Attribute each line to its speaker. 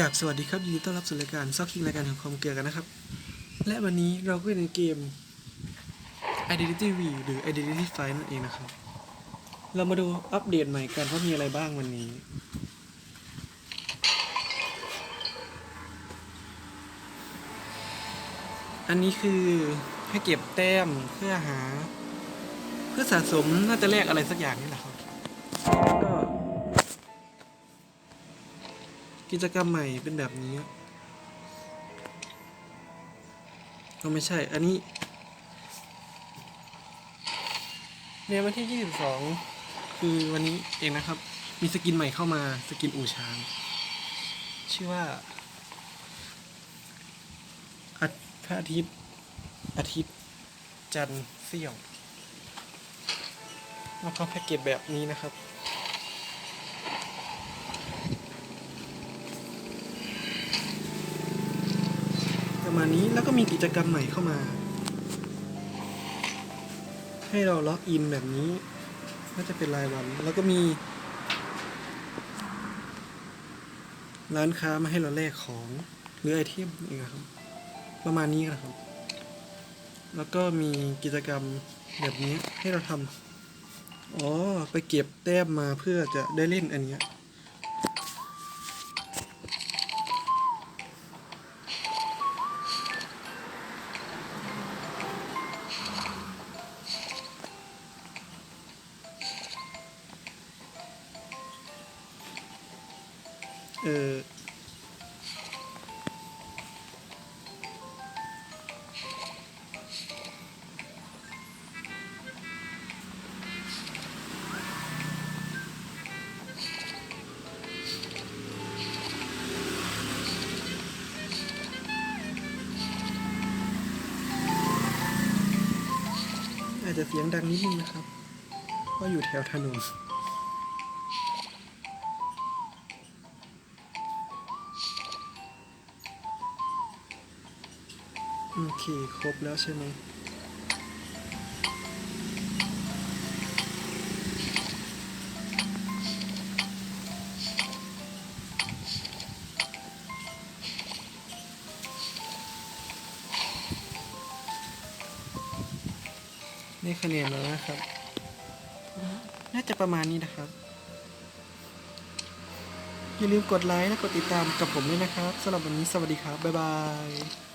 Speaker 1: กับสวัสดีครับยินดีต้อนรับสู่รายการซอกคิงรายการของคอมเกียร์กันนะครับ และวันนี้เราก็อยู่ในเกม Identity V หรือ Identity 5 นั่นเองนะครับ เรามาดูอัปเดตใหม่กันว่ามีอะไรบ้างวันนี้ อันนี้คือให้เก็บแต้มเพื่อหา เพื่อสะสมน่าจะแลกอะไรสักอย่างนี่แหละครับก็ กิจกรรมใหม่เป็นแบบนี้ก็ไม่ใช่ อันนี้ในวันที่ 22 คือวันนี้เองนะครับ มีสกินใหม่เข้ามาสกินอูช้าง ชื่อว่าอาพระอาทิตย์อาทิตย์ จันเสี่ยวแล้วก็แพ็กเกจแบบนี้นะครับ ประ มาณนี้แล้วก็มีกิจกรรมใหม่เข้ามา ให้เราล็อกอินแบบนี้น่าจะเป็นรายวัน แล้วก็มี ร้านค้ามาให้เราแลกของหรือไอเทมเองครับ ประมาณนี้นะครับ แล้วก็มีกิจกรรมแบบนี้ให้เราทำอ๋อ ไปเก็บแต้มมาเพื่อจะได้เล่นอันนี้ เอออาจจะเสียงดังนิดนึงนะครับ เพราะอยู่แถวถนน โอเค ครบแล้วใช่ไหมได้คะแนนแล้วนะครับ น่าจะประมาณนี้นะครับ อย่าลืมกดไลค์และกดติดตามกับผมด้วยนะครับสำหรับวันนี้สวัสดีครับ บ๊ายบาย